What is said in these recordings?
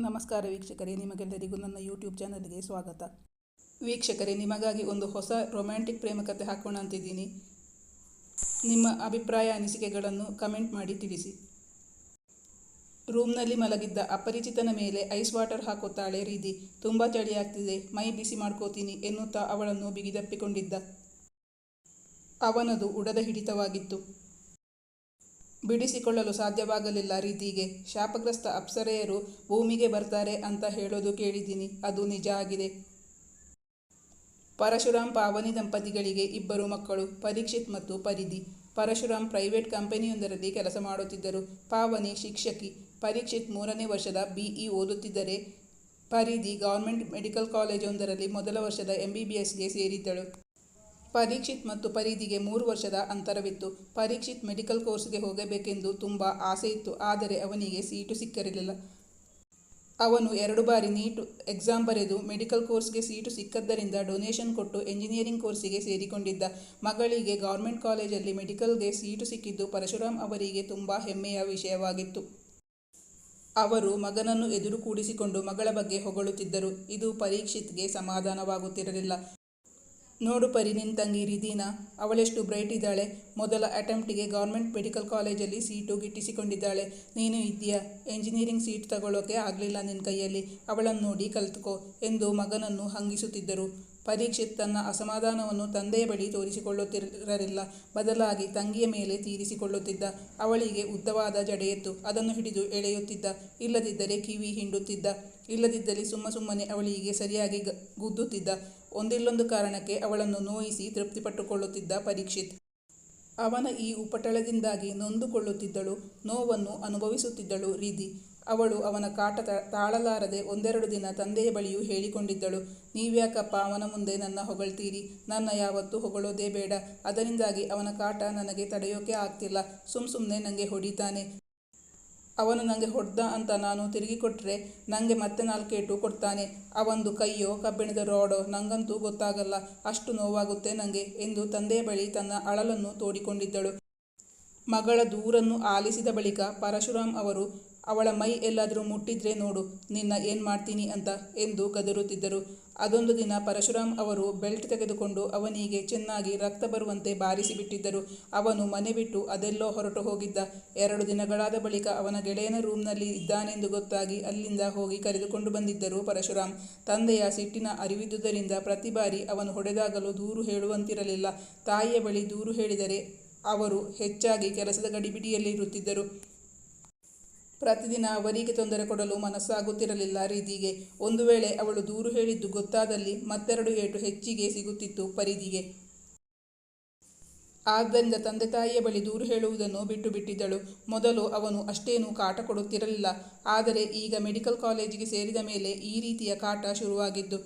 ನಮಸ್ಕಾರ ವೀಕ್ಷಕರೇ, ನಿಮಗೆಲ್ಲರಿಗೂ ನನ್ನ ಯೂಟ್ಯೂಬ್ ಚಾನಲ್ಗೆ ಸ್ವಾಗತ. ವೀಕ್ಷಕರೇ, ನಿಮಗಾಗಿ ಒಂದು ಹೊಸ ರೊಮ್ಯಾಂಟಿಕ್ ಪ್ರೇಮಕಥೆ ಹಾಕೋಣ ಅಂತಿದ್ದೀನಿ. ನಿಮ್ಮ ಅಭಿಪ್ರಾಯ, ಅನಿಸಿಕೆಗಳನ್ನು ಕಮೆಂಟ್ ಮಾಡಿ ತಿಳಿಸಿ. ರೂಮ್ನಲ್ಲಿ ಮಲಗಿದ್ದ ಅಪರಿಚಿತನ ಮೇಲೆ ಐಸ್ ವಾಟರ್ ಹಾಕೋತಾಳೆ ರೀತಿ ತುಂಬ ಚಳಿ ಆಗ್ತಿದೆ, ಮೈ ಬಿಸಿ ಮಾಡ್ಕೋತೀನಿ ಎನ್ನುತ್ತಾ ಅವಳನ್ನು ಬಿಗಿದಪ್ಪಿಕೊಂಡಿದ್ದ. ಅವನದು ಉಡದ ಹಿಡಿತವಾಗಿತ್ತು. ಬಿಡಿಸಿಕೊಳ್ಳಲು ಸಾಧ್ಯವಾಗಲಿಲ್ಲ ರೀತಿಗೆ. ಶಾಪಗ್ರಸ್ತ ಅಪ್ಸರೆಯರು ಭೂಮಿಗೆ ಬರ್ತಾರೆ ಅಂತ ಹೇಳೋದು ಕೇಳಿದ್ದೀನಿ. ಅದು ನಿಜ ಆಗಿದೆ. ಪರಶುರಾಮ್ ಪಾವನಿ ದಂಪತಿಗಳಿಗೆ ಇಬ್ಬರು ಮಕ್ಕಳು, ಪರೀಕ್ಷಿತ್ ಮತ್ತು ಪರಿಧಿ. ಪರಶುರಾಮ್ ಪ್ರೈವೇಟ್ ಕಂಪನಿಯೊಂದರಲ್ಲಿ ಕೆಲಸ ಮಾಡುತ್ತಿದ್ದರು. ಪಾವನಿ ಶಿಕ್ಷಕಿ. ಪರೀಕ್ಷಿತ್ ಮೂರನೇ ವರ್ಷದ ಬಿಇ ಓದುತ್ತಿದ್ದರೆ, ಪರಿಧಿ ಗೌರ್ಮೆಂಟ್ ಮೆಡಿಕಲ್ ಕಾಲೇಜೊಂದರಲ್ಲಿ ಮೊದಲ ವರ್ಷದ ಎಂಬಿಬಿಎಸ್ಗೆ ಸೇರಿದ್ದಳು. ಪರೀಕ್ಷಿತ್ ಮತ್ತು ಪರೀದಿಗೆ ಮೂರು ವರ್ಷದ ಅಂತರವಿತ್ತು. ಪರೀಕ್ಷಿತ್ ಮೆಡಿಕಲ್ ಕೋರ್ಸ್ಗೆ ಹೋಗಬೇಕೆಂದು ತುಂಬ ಆಸೆ ಇತ್ತು. ಆದರೆ ಅವನಿಗೆ ಸೀಟು ಸಿಕ್ಕಿರಲಿಲ್ಲ. ಅವನು ಎರಡು ಬಾರಿ ನೀಟ್ ಎಕ್ಸಾಮ್ ಬರೆದು ಮೆಡಿಕಲ್ ಕೋರ್ಸ್ಗೆ ಸೀಟು ಸಿಕ್ಕದ್ದರಿಂದ ಡೊನೇಷನ್ ಕೊಟ್ಟು ಎಂಜಿನಿಯರಿಂಗ್ ಕೋರ್ಸಿಗೆ ಸೇರಿಕೊಂಡಿದ್ದ. ಮಗಳಿಗೆ ಗೌರ್ಮೆಂಟ್ ಕಾಲೇಜಲ್ಲಿ ಮೆಡಿಕಲ್ಗೆ ಸೀಟು ಸಿಕ್ಕಿದ್ದು ಪರಶುರಾಮ್ ಅವರಿಗೆ ತುಂಬ ಹೆಮ್ಮೆಯ ವಿಷಯವಾಗಿತ್ತು. ಅವರು ಮಗನನ್ನು ಎದುರು ಕೂಡಿಸಿಕೊಂಡು ಮಗಳ ಬಗ್ಗೆ ಹೊಗಳುತ್ತಿದ್ದರು. ಇದು ಪರೀಕ್ಷಿತ್ಗೆ ಸಮಾಧಾನವಾಗುತ್ತಿರಲಿಲ್ಲ. ನೋಡು ಪರಿ ನಿನ್ನ ತಂಗಿ ರಿದೀನಾ ಅವಳೆಷ್ಟು ಬ್ರೈಟ್ ಇದ್ದಾಳೆ. ಮೊದಲ ಅಟೆಂಪ್ಟಿಗೆ ಗೌರ್ಮೆಂಟ್ ಮೆಡಿಕಲ್ ಕಾಲೇಜಲ್ಲಿ ಸೀಟು ಗಿಟ್ಟಿಸಿಕೊಂಡಿದ್ದಾಳೆ. ನೀನು ಇದೆಯಾ ಎಂಜಿನಿಯರಿಂಗ್ ಸೀಟ್ ತಗೊಳ್ಳೋಕೆ ಆಗಲಿಲ್ಲ ನಿನ್ನ ಕೈಯಲ್ಲಿ. ಅವಳನ್ನು ನೋಡಿ ಕಲ್ತ್ಕೋ ಎಂದು ಮಗನನ್ನು ಹಂಗಿಸುತ್ತಿದ್ದರು. ಪರೀಕ್ಷಿತ್ ತನ್ನ ಅಸಮಾಧಾನವನ್ನು ತಂದೆಯ ಬಳಿ ತೋರಿಸಿಕೊಳ್ಳುತ್ತಿರಲಿಲ್ಲ. ಬದಲಾಗಿ ತಂಗಿಯ ಮೇಲೆ ತೀರಿಸಿಕೊಳ್ಳುತ್ತಿದ್ದ ಅವಳಿಗೆ ಉದ್ದವಾದ ಜಡೆಯಿತ್ತು. ಅದನ್ನು ಹಿಡಿದು ಎಳೆಯುತ್ತಿದ್ದ, ಇಲ್ಲದಿದ್ದರೆ ಕಿವಿ ಹಿಂಡುತ್ತಿದ್ದ, ಇಲ್ಲದಿದ್ದಲ್ಲಿ ಸುಮ್ಮ ಸುಮ್ಮನೆ ಅವಳಿಗೆ ಸರಿಯಾಗಿ ಗುದ್ದುತ್ತಿದ್ದ. ಒಂದಿಲ್ಲೊಂದು ಕಾರಣಕ್ಕೆ ಅವಳನ್ನು ನೋಯಿಸಿ ತೃಪ್ತಿಪಟ್ಟುಕೊಳ್ಳುತ್ತಿದ್ದ ಪರೀಕ್ಷಿತ್. ಅವನ ಈ ಉಪಟಳದಿಂದಾಗಿ ನೊಂದುಕೊಳ್ಳುತ್ತಿದ್ದಳು, ನೋವನ್ನು ಅನುಭವಿಸುತ್ತಿದ್ದಳು ರೀದಿ ಅವಳು ಅವನ ಕಾಟ ತಾಳಲಾರದೆ ಒಂದೆರಡು ದಿನ ತಂದೆಯ ಬಳಿಯೂ ಹೇಳಿಕೊಂಡಿದ್ದಳು, ನೀವ್ಯಾಕಪ್ಪ ಅವನ ಮುಂದೆ ನನ್ನ ಹೊಗಳ್ತೀರಿ? ನನ್ನ ಯಾವತ್ತೂ ಹೊಗಳೋದೇ ಬೇಡ. ಅದರಿಂದಾಗಿ ಅವನ ಕಾಟ ನನಗೆ ತಡೆಯೋಕೆ ಆಗ್ತಿಲ್ಲ. ಸುಮ್ ಸುಮ್ಮನೆ ನನಗೆ ಹೊಡಿತಾನೆ. ಅವನು ನನಗೆ ಹೊಡೆದ ಅಂತ ನಾನು ತಿರುಗಿ ಕೊಟ್ಟರೆ ನನಗೆ ಮತ್ತೆ ನಾಲ್ಕೇಟು ಕೊಡ್ತಾನೆ. ಅವಂದು ಕೈಯೋ ಕಬ್ಬಿಣದ ರಾಡೋ ನಂಗಂತೂ ಗೊತ್ತಾಗಲ್ಲ. ಅಷ್ಟು ನೋವಾಗುತ್ತೆ ನನಗೆ ಎಂದು ತಂದೆಯ ಬಳಿ ತನ್ನ ಅಳಲನ್ನು ತೋಡಿಕೊಂಡಿದ್ದಳು. ಮಗಳ ದೂರನ್ನು ಆಲಿಸಿದ ಬಳಿಕ ಪರಶುರಾಮ್ ಅವರು, ಅವಳ ಮೈ ಎಲ್ಲಾದರೂ ಮುಟ್ಟಿದ್ರೆ ನೋಡು, ನಿನ್ನ ಏನು ಮಾಡ್ತೀನಿ ಅಂತ ಎಂದು ಗದರುತ್ತಿದ್ದರು ಅದೊಂದು ದಿನ ಪರಶುರಾಮ್ ಅವರು ಬೆಲ್ಟ್ ತೆಗೆದುಕೊಂಡು ಅವನಿಗೆ ಚೆನ್ನಾಗಿ ರಕ್ತ ಬರುವಂತೆ ಬಾರಿಸಿಬಿಟ್ಟಿದ್ದರು. ಅವನು ಮನೆ ಬಿಟ್ಟು ಅದೆಲ್ಲೋ ಹೊರಟು ಹೋಗಿದ್ದ. ಎರಡು ದಿನಗಳಾದ ಬಳಿಕ ಅವನ ಗೆಳೆಯನ ರೂಮ್ನಲ್ಲಿ ಇದ್ದಾನೆಂದು ಗೊತ್ತಾಗಿ ಅಲ್ಲಿಂದ ಹೋಗಿ ಕರೆದುಕೊಂಡು ಬಂದಿದ್ದರು ಪರಶುರಾಮ್. ತಂದೆಯ ಸಿಟ್ಟಿನ ಅರಿವಿದ್ದುದರಿಂದ ಪ್ರತಿ ಬಾರಿ ಅವನು ಹೊಡೆದಾಗಲೂ ದೂರು ಹೇಳುವಂತಿರಲಿಲ್ಲ. ತಾಯಿಯ ಬಳಿ ದೂರು ಹೇಳಿದರೆ ಅವರು ಹೆಚ್ಚಾಗಿ ಕೆಲಸದ ಗಡಿಬಿಡಿಯಲ್ಲಿರುತ್ತಿದ್ದರು ಪ್ರತಿದಿನ ಅವರಿಗೆ ತೊಂದರೆ ಕೊಡಲು ಮನಸ್ಸಾಗುತ್ತಿರಲಿಲ್ಲ. ರೀತಿಗೆ ಒಂದು ವೇಳೆ ಅವಳು ದೂರು ಹೇಳಿದ್ದು ಗೊತ್ತಾದಲ್ಲಿ ಮತ್ತೆರಡು ಏಟು ಹೆಚ್ಚಿಗೆ ಸಿಗುತ್ತಿತ್ತು ಪರಿಧಿಗೆ. ಆದ್ದರಿಂದ ತಂದೆ ತಾಯಿಯ ಬಳಿ ದೂರು ಹೇಳುವುದನ್ನು ಬಿಟ್ಟು ಬಿಟ್ಟಿದ್ದಳು. ಮೊದಲು ಅವನು ಅಷ್ಟೇನೂ ಕಾಟ ಕೊಡುತ್ತಿರಲಿಲ್ಲ. ಆದರೆ ಈಗ ಮೆಡಿಕಲ್ ಕಾಲೇಜಿಗೆ ಸೇರಿದ ಮೇಲೆ ಈ ರೀತಿಯ ಕಾಟ ಶುರುವಾಗಿದ್ದು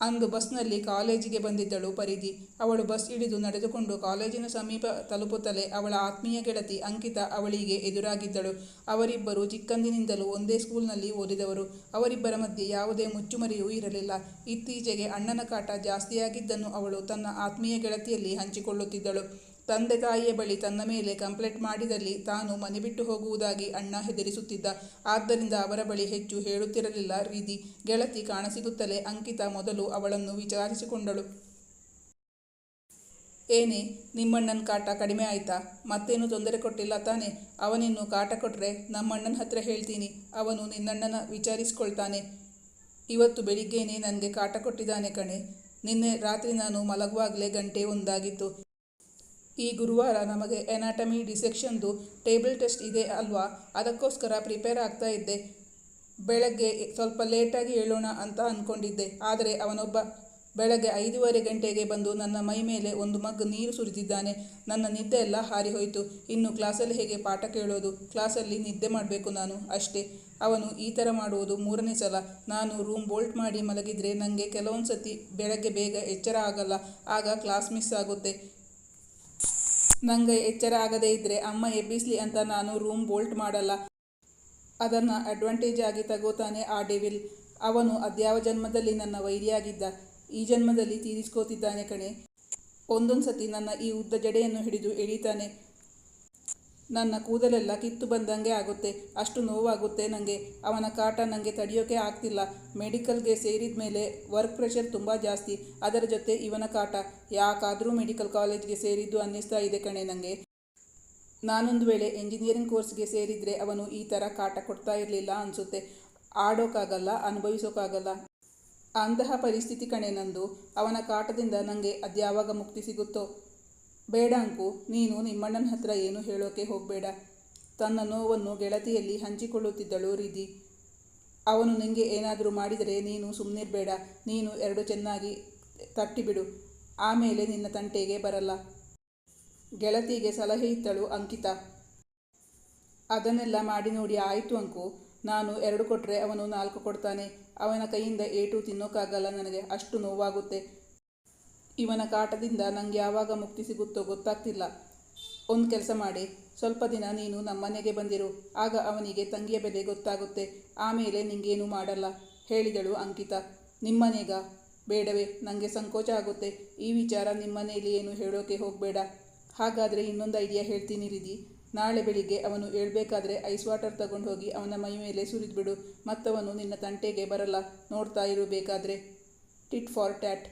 ಅಂದು ಬಸ್ನಲ್ಲಿ ಕಾಲೇಜಿಗೆ ಬಂದಿದ್ದಳು ಪರಿಧಿ. ಅವಳು ಬಸ್ ಇಳಿದು ನಡೆದುಕೊಂಡು ಕಾಲೇಜಿನ ಸಮೀಪ ತಲುಪುತ್ತಲೇ ಅವಳ ಆತ್ಮೀಯ ಗೆಳತಿ ಅಂಕಿತ ಅವಳಿಗೆ ಎದುರಾಗಿದ್ದಳು. ಅವರಿಬ್ಬರು ಚಿಕ್ಕಂದಿನಿಂದಲೂ ಒಂದೇ ಸ್ಕೂಲ್ನಲ್ಲಿ ಓದಿದವರು. ಅವರಿಬ್ಬರ ಮಧ್ಯೆ ಯಾವುದೇ ಮುಚ್ಚುಮರಿಯೂ ಇರಲಿಲ್ಲ. ಇತ್ತೀಚೆಗೆ ಅಣ್ಣನ ಕಾಟ ಜಾಸ್ತಿಯಾಗಿದ್ದನ್ನು ಅವಳು ತನ್ನ ಆತ್ಮೀಯ ಗೆಳತಿಯಲ್ಲಿ ಹಂಚಿಕೊಳ್ಳುತ್ತಿದ್ದಳು. ತಂದೆ ತಾಯಿಯ ಬಳಿ ತನ್ನ ಮೇಲೆ ಕಂಪ್ಲೇಂಟ್ ಮಾಡಿದಲ್ಲಿ ತಾನು ಮನೆ ಬಿಟ್ಟು ಹೋಗುವುದಾಗಿ ಅಣ್ಣ ಹೆದರಿಸುತ್ತಿದ್ದ. ಆದ್ದರಿಂದ ಅವರ ಬಳಿ ಹೆಚ್ಚು ಹೇಳುತ್ತಿರಲಿಲ್ಲ. ರೀತಿ ಗೆಳತಿ ಕಾಣಸಿಗುತ್ತಲೇ ಅಂಕಿತ ಮೊದಲು ಅವಳನ್ನು ವಿಚಾರಿಸಿಕೊಂಡಳು. ಏನೇ, ನಿಮ್ಮಣ್ಣನ ಕಾಟ ಕಡಿಮೆ ಆಯ್ತಾ? ಮತ್ತೇನು ತೊಂದರೆ ಕೊಟ್ಟಿಲ್ಲ ತಾನೆ? ಅವನಿನ್ನು ಕಾಟ ಕೊಟ್ಟರೆ ನಮ್ಮಣ್ಣನ ಹತ್ರ ಹೇಳ್ತೀನಿ. ಅವನು ನಿನ್ನಣ್ಣನ ವಿಚಾರಿಸ್ಕೊಳ್ತಾನೆ. ಇವತ್ತು ಬೆಳಿಗ್ಗೆನೇ ನನಗೆ ಕಾಟ ಕೊಟ್ಟಿದ್ದಾನೆ ಕಣೆ. ನಿನ್ನೆ ರಾತ್ರಿ ನಾನು ಮಲಗುವಾಗಲೇ ಗಂಟೆ ಒಂದಾಗಿತ್ತು. ಈ ಗುರುವಾರ ನಮಗೆ ಎನಾಟಮಿ ಡಿಸೆಕ್ಷನ್ದು ಟೇಬಲ್ ಟೆಸ್ಟ್ ಇದೆ ಅಲ್ವಾ? ಅದಕ್ಕೋಸ್ಕರ ಪ್ರಿಪೇರ್ ಆಗ್ತಾ ಇದ್ದೆ. ಬೆಳಗ್ಗೆ ಸ್ವಲ್ಪ ಲೇಟಾಗಿ ಹೇಳೋಣ ಅಂತ ಅಂದ್ಕೊಂಡಿದ್ದೆ ಆದರೆ ಅವನೊಬ್ಬ ಬೆಳಗ್ಗೆ ಐದೂವರೆ ಗಂಟೆಗೆ ಬಂದು ನನ್ನ ಮೈ ಮೇಲೆ ಒಂದು ಮಗ್ ನೀರು ಸುರಿದಿದ್ದಾನೆ. ನನ್ನ ನಿದ್ದೆ ಎಲ್ಲ ಹಾರಿ ಹೋಯಿತು. ಇನ್ನು ಕ್ಲಾಸಲ್ಲಿ ಹೇಗೆ ಪಾಠ ಕೇಳೋದು? ಕ್ಲಾಸಲ್ಲಿ ನಿದ್ದೆ ಮಾಡಬೇಕು ನಾನು ಅಷ್ಟೇ. ಅವನು ಈ ಥರ ಮಾಡುವುದು ಮೂರನೇ ಸಲ. ನಾನು ರೂಮ್ ಬೋಲ್ಟ್ ಮಾಡಿ ಮಲಗಿದರೆ ನನಗೆ ಕೆಲವೊಂದು ಸತಿ ಬೆಳಗ್ಗೆ ಬೇಗ ಎಚ್ಚರ ಆಗಲ್ಲ. ಆಗ ಕ್ಲಾಸ್ ಮಿಸ್ ಆಗುತ್ತೆ. ನನಗೆ ಎಚ್ಚರ ಆಗದೇ ಇದ್ದರೆ ಅಮ್ಮ, ಎಬ್ಬಿಸ್ಲಿ ಅಂತ ನಾನು ರೂಮ್ ಬೋಲ್ಟ್ ಮಾಡಲ್ಲ. ಅದನ್ನು ಅಡ್ವಾಂಟೇಜ್ ಆಗಿ ತಗೋತಾನೆ ಆ ಡೆವಿಲ್. ಅವನು ಅದ್ಯಾವ ಜನ್ಮದಲ್ಲಿ ನನ್ನ ವೈರಿಯಾಗಿದ್ದ, ಈ ಜನ್ಮದಲ್ಲಿ ತೀರಿಸ್ಕೋತಿದ್ದಾನೆ ಕಣೆ. ಒಂದೊಂದು ಸತಿ ನನ್ನ ಈ ಉದ್ದ ಜಡೆಯನ್ನು ಹಿಡಿದು ಎಳೀತಾನೆ. ನನ್ನ ಕೂದಲೆಲ್ಲ ಕಿತ್ತು ಬಂದಂಗೆ ಆಗುತ್ತೆ. ಅಷ್ಟು ನೋವಾಗುತ್ತೆ ನನಗೆ ಅವನ ಕಾಟ ನನಗೆ ತಡೆಯೋಕೆ ಆಗ್ತಿಲ್ಲ. ಮೆಡಿಕಲ್ಗೆ ಸೇರಿದ ಮೇಲೆ ವರ್ಕ್ ಪ್ರೆಷರ್ ತುಂಬ ಜಾಸ್ತಿ. ಅದರ ಜೊತೆ ಇವನ ಕಾಟ. ಯಾಕಾದರೂ ಮೆಡಿಕಲ್ ಕಾಲೇಜ್ಗೆ ಸೇರಿದ್ದು ಅನ್ನಿಸ್ತಾ ಇದೆ ಕಣೆ ನನಗೆ ನಾನೊಂದು ವೇಳೆ ಎಂಜಿನಿಯರಿಂಗ್ ಕೋರ್ಸ್ಗೆ ಸೇರಿದರೆ ಅವನು ಈ ಥರ ಕಾಟ ಕೊಡ್ತಾ ಇರಲಿಲ್ಲ ಅನಿಸುತ್ತೆ. ಆಡೋಕ್ಕಾಗಲ್ಲ ಅನುಭವಿಸೋಕ್ಕಾಗಲ್ಲ ಅಂತಹ ಪರಿಸ್ಥಿತಿ ಕಣೆ ನಂದು. ಅವನ ಕಾಟದಿಂದ ನನಗೆ ಅದ್ಯಾವಾಗ ಮುಕ್ತಿ ಸಿಗುತ್ತೋ? ಬೇಡ ಅಂಕು, ನೀನು ನಿಮ್ಮಣ್ಣನ ಹತ್ರ ಏನು ಹೇಳೋಕೆ ಹೋಗಬೇಡ. ತನ್ನ ನೋವನ್ನು ಗೆಳತಿಯಲ್ಲಿ ಹಂಚಿಕೊಳ್ಳುತ್ತಿದ್ದಳು ರೀತಿ ಅವನು ನಿನಗೆ ಏನಾದರೂ ಮಾಡಿದರೆ ನೀನು ಸುಮ್ಮನಿರಬೇಡ ನೀನು ಎರಡು ಚೆನ್ನಾಗಿ ತಟ್ಟಿಬಿಡು. ಆಮೇಲೆ ನಿನ್ನ ತಂಟೆಗೆ ಬರಲ್ಲ. ಗೆಳತಿಗೆ ಸಲಹೆ ಇತ್ತಳು ಅಂಕಿತಾ. ಅದನ್ನೆಲ್ಲ ಮಾಡಿ ನೋಡಿ ಆಯಿತು ಅಂಕು, ನಾನು ಎರಡು ಕೊಟ್ಟರೆ ಅವನು ನಾಲ್ಕು ಕೊಡ್ತಾನೆ. ಅವನ ಕೈಯಿಂದ ಏಟು ತಿನ್ನೋಕ್ಕಾಗಲ್ಲ ನನಗೆ, ಅಷ್ಟು ನೋವಾಗುತ್ತೆ. ಇವನ ಕಾಟದಿಂದ ನನಗೆ ಯಾವಾಗ ಮುಕ್ತಿ ಸಿಗುತ್ತೋ ಗೊತ್ತಾಗ್ತಿಲ್ಲ. ಒಂದು ಕೆಲಸ ಮಾಡಿ, ಸ್ವಲ್ಪ ದಿನ ನೀನು ನಮ್ಮನೆಗೆ ಬಂದಿರು, ಆಗ ಅವನಿಗೆ ತಂಗಿಯ ಬೆಲೆ ಗೊತ್ತಾಗುತ್ತೆ, ಆಮೇಲೆ ನಿಂಗೇನು ಮಾಡಲ್ಲ, ಹೇಳಿದಳು ಅಂಕಿತಾ. ನಿಮ್ಮನೆಗ? ಬೇಡವೇ ನನಗೆ ಸಂಕೋಚ ಆಗುತ್ತೆ, ಈ ವಿಚಾರ ನಿಮ್ಮನೆಯಲ್ಲಿ ಏನು ಹೇಳೋಕೆ ಹೋಗಬೇಡ. ಹಾಗಾದರೆ ಇನ್ನೊಂದು ಐಡಿಯಾ ಹೇಳ್ತೀನಿ ರಿದಿ ನಾಳೆ ಬೆಳಿಗ್ಗೆ ಅವನು ಹೇಳ್ಬೇಕಾದ್ರೆ ಐಸ್ ವಾಟರ್ ತಗೊಂಡು ಹೋಗಿ ಅವನ ಮೈ ಮೇಲೆ ಸುರಿದ್ಬಿಡು, ಮತ್ತವನು ನಿನ್ನ ತಂಟೆಗೆ ಬರಲ್ಲ, ನೋಡ್ತಾ ಇರಬೇಕಾದ್ರೆ ಟಿಟ್ ಫಾರ್ ಟ್ಯಾಟ್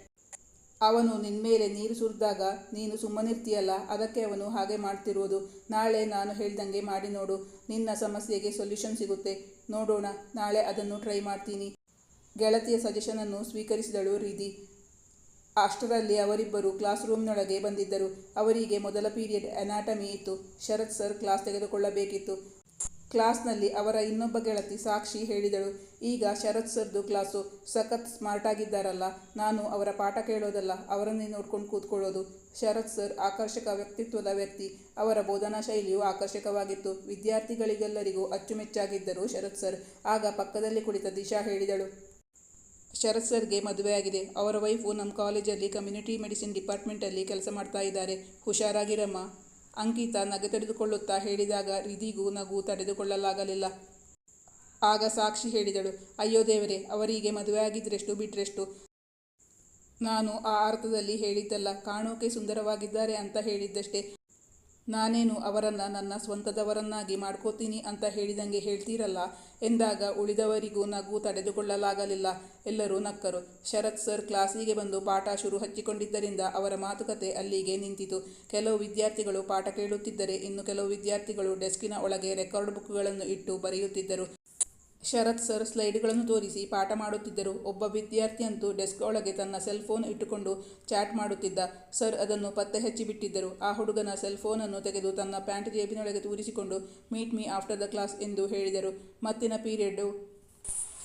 ಅವನು ನಿನ್ನ ಮೇಲೆ ನೀರು ಸುರಿದಾಗ ನೀನು ಸುಮ್ಮನಿರ್ತೀಯಲ್ಲ, ಅದಕ್ಕೆ ಅವನು ಹಾಗೆ ಮಾಡ್ತಿರೋದು. ನಾಳೆ ನಾನು ಹೇಳ್ದಂಗೆ ಮಾಡಿ ನೋಡು, ನಿನ್ನ ಸಮಸ್ಯೆಗೆ ಸೊಲ್ಯೂಷನ್ ಸಿಗುತ್ತೆ. ನೋಡೋಣ, ನಾಳೆ ಅದನ್ನು ಟ್ರೈ ಮಾಡ್ತೀನಿ. ಗೆಳತಿಯ ಸಜೆಷನನ್ನು ಸ್ವೀಕರಿಸಿದಳು ರೀತಿ ಅಷ್ಟರಲ್ಲಿ ಅವರಿಬ್ಬರು ಕ್ಲಾಸ್ ರೂಮ್ನೊಳಗೆ ಬಂದಿದ್ದರು. ಅವರಿಗೆ ಮೊದಲ ಪೀರಿಯಡ್ ಅನಾಟಮಿ ಇತ್ತು. ಶರತ್ ಸರ್ ಕ್ಲಾಸ್ ತೆಗೆದುಕೊಳ್ಳಬೇಕಿತ್ತು. ಕ್ಲಾಸ್ನಲ್ಲಿ ಅವರ ಇನ್ನೊಬ್ಬ ಗೆಳತಿ ಸಾಕ್ಷಿ ಹೇಳಿದಳು. ಈಗ ಶರತ್ ಸರ್ದು ಕ್ಲಾಸು. ಸಖತ್ ಸ್ಮಾರ್ಟ್ ಆಗಿದ್ದಾರಲ್ಲ ನಾನು ಅವರ ಪಾಠ ಕೇಳೋದಲ್ಲ. ಅವರನ್ನೇ ನೋಡ್ಕೊಂಡು ಕೂತ್ಕೊಳ್ಳೋದು. ಶರತ್ ಸರ್ ಆಕರ್ಷಕ ವ್ಯಕ್ತಿತ್ವದ ವ್ಯಕ್ತಿ. ಅವರ ಬೋಧನಾ ಶೈಲಿಯು ಆಕರ್ಷಕವಾಗಿತ್ತು. ವಿದ್ಯಾರ್ಥಿಗಳಿಗೆಲ್ಲರಿಗೂ ಅಚ್ಚುಮೆಚ್ಚಾಗಿದ್ದರು ಶರತ್ ಸರ್. ಆಗ ಪಕ್ಕದಲ್ಲಿ ಕುಳಿತ ದಿಶಾ ಹೇಳಿದಳು. ಶರತ್ ಸರ್ಗೆ ಮದುವೆಯಾಗಿದೆ. ಅವರ ವೈಫು ನಮ್ಮ ಕಾಲೇಜಲ್ಲಿ ಕಮ್ಯುನಿಟಿ ಮೆಡಿಸಿನ್ ಡಿಪಾರ್ಟ್ಮೆಂಟಲ್ಲಿ ಕೆಲಸ ಮಾಡ್ತಾ ಇದ್ದಾರೆ. ಹುಷಾರಾಗಿರಮ್ಮ ಅಂಕಿತಾ ನಗೆ ತಡೆದುಕೊಳ್ಳುತ್ತಾ ಹೇಳಿದಾಗ ರಿದಿಗೂ ನಗು ತಡೆದುಕೊಳ್ಳಲಾಗಲಿಲ್ಲ. ಆಗ ಸಾಕ್ಷಿ ಹೇಳಿದಳು, ಅಯ್ಯೋ ದೇವರೇ, ಅವರಿಗೆ ಮದುವೆ ಆಗಿದ್ರೆಷ್ಟು ಬಿಟ್ರೆಷ್ಟು? ನಾನು ಆ ಅರ್ಥದಲ್ಲಿ ಹೇಳಿದ್ದಲ್ಲ, ಕಾಣೋಕೆ ಸುಂದರವಾಗಿದ್ದಾರೆ ಅಂತ ಹೇಳಿದ್ದಷ್ಟೇ. ನಾನೇನು ಅವರನ್ನು ನನ್ನ ಸ್ವಂತದವರನ್ನಾಗಿ ಮಾಡ್ಕೋತೀನಿ ಅಂತ ಹೇಳಿದಂಗೆ ಹೇಳ್ತೀರಲ್ಲ? ಎಂದಾಗ ಉಳಿದವರಿಗೂ ನಗು ತಡೆದುಕೊಳ್ಳಲಾಗಲಿಲ್ಲ. ಎಲ್ಲರೂ ನಕ್ಕರು. ಶರತ್ ಸರ್ ಕ್ಲಾಸಿಗೆ ಬಂದು ಪಾಠ ಶುರು ಹಚ್ಚಿಕೊಂಡಿದ್ದರಿಂದ ಅವರ ಮಾತುಕತೆ ಅಲ್ಲಿಗೆ ನಿಂತಿತು. ಕೆಲವು ವಿದ್ಯಾರ್ಥಿಗಳು ಪಾಠ ಕೇಳುತ್ತಿದ್ದರೆ ಇನ್ನು ಕೆಲವು ವಿದ್ಯಾರ್ಥಿಗಳು ಡೆಸ್ಕಿನ ಒಳಗೆ ರೆಕಾರ್ಡ್ ಬುಕ್ಗಳನ್ನು ಇಟ್ಟು ಬರೆಯುತ್ತಿದ್ದರು. ಶರತ್ ಸರ್ ಸ್ಲೈಡ್ಗಳನ್ನು ತೋರಿಸಿ ಪಾಠ ಮಾಡುತ್ತಿದ್ದರು. ಒಬ್ಬ ವಿದ್ಯಾರ್ಥಿಯಂತೂ ಡೆಸ್ಕ್ ಒಳಗೆ ತನ್ನ ಸೆಲ್ ಫೋನ್ ಇಟ್ಟುಕೊಂಡು ಚಾಟ್ ಮಾಡುತ್ತಿದ್ದ. ಸರ್ ಅದನ್ನು ಪತ್ತೆ ಹಚ್ಚಿಬಿಟ್ಟಿದ್ದರು ಆ ಹುಡುಗನ ಸೆಲ್ ಫೋನನ್ನು ತೆಗೆದು ತನ್ನ ಪ್ಯಾಂಟ್ ಜೇಬಿನೊಳಗೆ ತೂರಿಸಿಕೊಂಡು, meet me after the class ಎಂದು ಹೇಳಿದರು. ಮತ್ತಿನ ಪೀರಿಯಡ್ಡು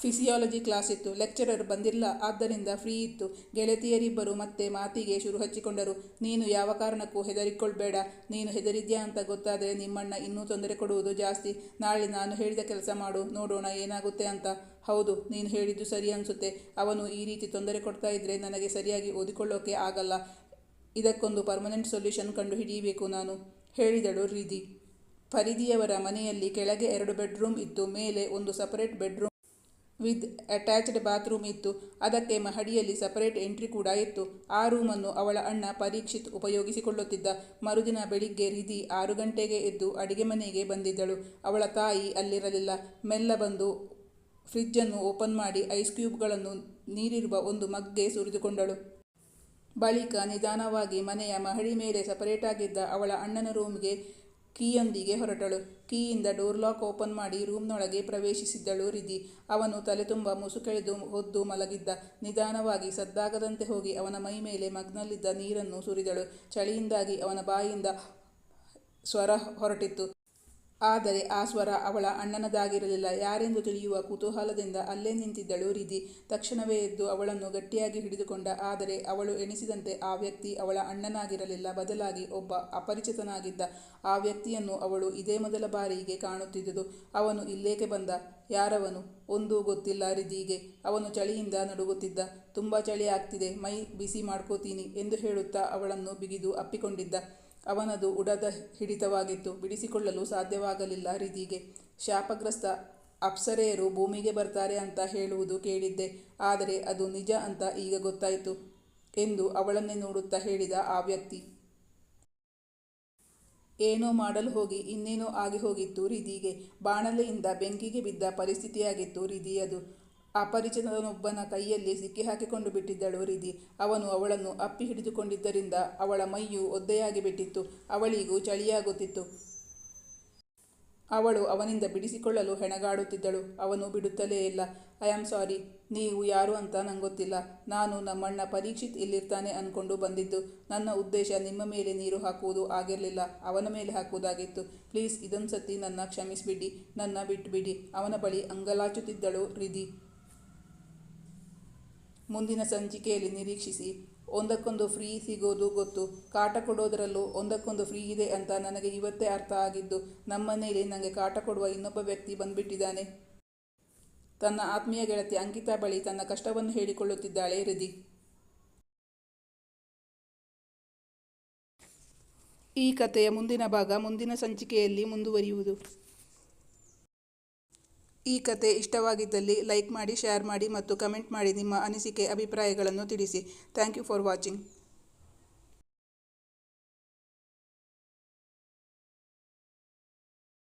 ಫಿಸಿಯಾಲಜಿ ಕ್ಲಾಸ್ ಇತ್ತು ಲೆಕ್ಚರರ್ ಬಂದಿಲ್ಲ ಆದ್ದರಿಂದ ಫ್ರೀ ಇತ್ತು. ಗೆಳತಿಯರಿಬ್ಬರು ಮತ್ತೆ ಮಾತಿಗೆ ಶುರು ಹಚ್ಚಿಕೊಂಡರು. ನೀನು ಯಾವ ಕಾರಣಕ್ಕೂ ಹೆದರಿಕೊಳ್ಬೇಡ, ನೀನು ಹೆದರಿದ್ಯಾ ಅಂತ ಗೊತ್ತಾದರೆ ನಿಮ್ಮಣ್ಣ ಇನ್ನೂ ತೊಂದರೆ ಕೊಡುವುದು ಜಾಸ್ತಿ. ನಾಳೆ ನಾನು ಹೇಳಿದ ಕೆಲಸ ಮಾಡು, ನೋಡೋಣ ಏನಾಗುತ್ತೆ ಅಂತ. ಹೌದು, ನೀನು ಹೇಳಿದ್ದು ಸರಿ ಅನಿಸುತ್ತೆ. ಅವನು ಈ ರೀತಿ ತೊಂದರೆ ಕೊಡ್ತಾ ಇದ್ದರೆ ನನಗೆ ಸರಿಯಾಗಿ ಓದಿಕೊಳ್ಳೋಕೆ ಆಗಲ್ಲ. ಇದಕ್ಕೊಂದು ಪರ್ಮನೆಂಟ್ ಸೊಲ್ಯೂಷನ್ ಕಂಡು ಹಿಡಿಯಬೇಕು ನಾನು, ಹೇಳಿದಳು ರೀತಿ ಫರೀದಿಯವರ ಮನೆಯಲ್ಲಿ ಕೆಳಗೆ ಎರಡು ಬೆಡ್ರೂಮ್ ಇತ್ತು, ಮೇಲೆ ಒಂದು separate bedroom with attached bathroom ಇತ್ತು. ಅದಕ್ಕೆ ಮಹಡಿಯಲ್ಲಿ ಸಪರೇಟ್ ಎಂಟ್ರಿ ಕೂಡ ಇತ್ತು. ಆ ರೂಮನ್ನು ಅವಳ ಅಣ್ಣ ಪರೀಕ್ಷಿತ್ ಉಪಯೋಗಿಸಿಕೊಳ್ಳುತ್ತಿದ್ದ. ಮರುದಿನ ಬೆಳಿಗ್ಗೆ ರಿಧಿ ಆರು ಗಂಟೆಗೆ ಎದ್ದು ಅಡಿಗೆ ಮನೆಗೆ ಬಂದಿದ್ದಳು. ಅವಳ ತಾಯಿ ಅಲ್ಲಿರಲಿಲ್ಲ. ಮೆಲ್ಲ ಬಂದು ಫ್ರಿಜ್ಜನ್ನು ಓಪನ್ ಮಾಡಿ ಐಸ್ ಕ್ಯೂಬ್ಗಳನ್ನು ನೀರಿರುವ ಒಂದು ಮಗ್ಗೆ ಸುರಿದುಕೊಂಡಳು. ಬಳಿಕ ನಿಧಾನವಾಗಿ ಮನೆಯ ಮಹಡಿ ಮೇಲೆ ಸಪರೇಟಾಗಿದ್ದ ಅವಳ ಅಣ್ಣನ ರೂಮ್ಗೆ ಕೀಯೊಂದಿಗೆ ಹೊರಟಳು. ಕೀಯಿಂದ ಡೋರ್ ಲಾಕ್ ಓಪನ್ ಮಾಡಿ ರೂಮ್ನೊಳಗೆ ಪ್ರವೇಶಿಸಿದ್ದಳು ರಿಧಿ. ಅವನು ತಲೆ ತುಂಬ ಮುಸುಕೆಳೆದು ಹೊದ್ದು ಮಲಗಿದ್ದ. ನಿಧಾನವಾಗಿ ಸದ್ದಾಗದಂತೆ ಹೋಗಿ ಅವನ ಮೈ ಮೇಲೆ ಮಗ್ನಲ್ಲಿದ್ದ ನೀರನ್ನು ಸುರಿದಳು. ಚಳಿಯಿಂದಾಗಿ ಅವನ ಬಾಯಿಂದ ಸ್ವರ ಹೊರಟಿತ್ತು. ಆದರೆ ಆ ಸ್ವರ ಅವಳ ಅಣ್ಣನದಾಗಿರಲಿಲ್ಲ. ಯಾರೆಂದು ತಿಳಿಯುವ ಕುತೂಹಲದಿಂದ ಅಲ್ಲೇ ನಿಂತಿದ್ದಳು ರಿಧಿ. ತಕ್ಷಣವೇ ಎದ್ದು ಅವಳನ್ನು ಗಟ್ಟಿಯಾಗಿ ಹಿಡಿದುಕೊಂಡ, ಆದರೆ ಅವಳು ಎಣಿಸಿದಂತೆ ಆ ವ್ಯಕ್ತಿ ಅವಳ ಅಣ್ಣನಾಗಿರಲಿಲ್ಲ. ಬದಲಾಗಿ ಒಬ್ಬ ಅಪರಿಚಿತನಾಗಿದ್ದ ಆ ವ್ಯಕ್ತಿಯನ್ನು ಅವಳು ಇದೇ ಮೊದಲ ಬಾರಿಗೆ ಕಾಣುತ್ತಿದ್ದುದು. ಅವನು ಇಲ್ಲೇಕೆ ಬಂದ? ಯಾರವನು? ಒಂದೂ ಗೊತ್ತಿಲ್ಲ ರಿಧಿಗೆ. ಅವನು ಚಳಿಯಿಂದ ನಡುಗುತ್ತಿದ್ದ. ತುಂಬ ಚಳಿ ಆಗ್ತಿದೆ. ಮೈ ಬಿಸಿ ಮಾಡ್ಕೋತೀನಿ ಎಂದು ಹೇಳುತ್ತಾ ಅವಳನ್ನು ಬಿಗಿದು ಅಪ್ಪಿಕೊಂಡಿದ್ದ. ಅವನದು ಉಡದ ಹಿಡಿತವಾಗಿತ್ತು. ಬಿಡಿಸಿಕೊಳ್ಳಲು ಸಾಧ್ಯವಾಗಲಿಲ್ಲ ರಿಧಿಗೆ ಶಾಪಗ್ರಸ್ತ ಅಪ್ಸರೆಯರು ಭೂಮಿಗೆ ಬರ್ತಾರೆ ಅಂತ ಹೇಳುವುದು ಕೇಳಿದ್ದೆ. ಆದರೆ ಅದು ನಿಜ ಅಂತ ಈಗ ಗೊತ್ತಾಯಿತು ಎಂದು ಅವಳನ್ನೇ ನೋಡುತ್ತಾ ಹೇಳಿದ ಆ ವ್ಯಕ್ತಿ. ಏನೋ ಮಾಡಲು ಹೋಗಿ, ಇನ್ನೇನೋ ಆಗಿ ಹೋಗಿತ್ತು ರಿದಿಗೆ ಬಾಣಲೆಯಿಂದ ಬೆಂಕಿಗೆ ಬಿದ್ದ ಪರಿಸ್ಥಿತಿಯಾಗಿತ್ತು ರಿದಿಯದು ಅಪರಿಚಿತನೊಬ್ಬನ ಕೈಯಲ್ಲಿ ಸಿಕ್ಕಿಹಾಕಿಕೊಂಡು ಬಿಟ್ಟಿದ್ದಳು ರಿದಿ ಅವನು ಅವಳನ್ನು ಅಪ್ಪಿ ಹಿಡಿದುಕೊಂಡಿದ್ದರಿಂದ ಅವಳ ಮೈಯು ಒದ್ದೆಯಾಗಿ ಬಿಟ್ಟಿತ್ತು. ಅವಳಿಗೂ ಚಳಿಯಾಗುತ್ತಿತ್ತು. ಅವಳು ಅವನಿಂದ ಬಿಡಿಸಿಕೊಳ್ಳಲು ಹೆಣಗಾಡುತ್ತಿದ್ದಳು. ಅವನು ಬಿಡುತ್ತಲೇ ಇಲ್ಲ. ಐ ಆಮ್ ಸಾರಿ ನೀವು ಯಾರು ಅಂತ ನಂಗೊತ್ತಿಲ್ಲ. ನಾನು ನಮ್ಮಣ್ಣ ಪರೀಕ್ಷಿತ್ ಇಲ್ಲಿರ್ತಾನೆ ಅಂದ್ಕೊಂಡು ಬಂದಿದ್ದು. ನನ್ನ ಉದ್ದೇಶ ನಿಮ್ಮ ಮೇಲೆ ನೀರು ಹಾಕುವುದು ಆಗಿರಲಿಲ್ಲ. ಅವನ ಮೇಲೆ ಹಾಕುವುದಾಗಿತ್ತು. ಪ್ಲೀಸ್ ಇದೊಂದು ಸತಿ ನನ್ನ ಕ್ಷಮಿಸಿಬಿಡಿ. ನನ್ನ ಬಿಟ್ಟುಬಿಡಿ ಅವನ ಬಳಿ ಅಂಗಲಾಚುತ್ತಿದ್ದಳು ರಿದಿ ಮುಂದಿನ ಸಂಚಿಕೆಯಲ್ಲಿ ನಿರೀಕ್ಷಿಸಿ, ಒಂದಕ್ಕೊಂದು ಫ್ರೀ ಸಿಗೋದು ಗೊತ್ತು. ಕಾಟ ಕೊಡೋದರಲ್ಲೂ ಒಂದಕ್ಕೊಂದು ಫ್ರೀ ಇದೆ ಅಂತ ನನಗೆ ಇವತ್ತೇ ಅರ್ಥ ಆಗಿದ್ದು ನಮ್ಮನೆಯಲ್ಲಿ ನನಗೆ ಕಾಟ ಕೊಡುವ ಇನ್ನೊಬ್ಬ ವ್ಯಕ್ತಿ ಬಂದ್ಬಿಟ್ಟಿದ್ದಾನೆ. ತನ್ನ ಆತ್ಮೀಯ ಗೆಳತಿ ಅಂಕಿತಾ ಬಳಿ ತನ್ನ ಕಷ್ಟವನ್ನು ಹೇಳಿಕೊಳ್ಳುತ್ತಿದ್ದಾಳೆ ಹೃದಿ ಈ ಕಥೆಯ ಮುಂದಿನ ಭಾಗ ಮುಂದಿನ ಸಂಚಿಕೆಯಲ್ಲಿ ಮುಂದುವರಿಯುವುದು. ಈ ಕತೆ ಇಷ್ಟವಾಗಿದ್ದಲ್ಲಿ ಲೈಕ್ ಮಾಡಿ, ಶೇರ್ ಮಾಡಿ ಮತ್ತು ಕಮೆಂಟ್ ಮಾಡಿ ನಿಮ್ಮ ಅನಿಸಿಕೆ, ಅಭಿಪ್ರಾಯಗಳನ್ನು ತಿಳಿಸಿ. Thank you for watching.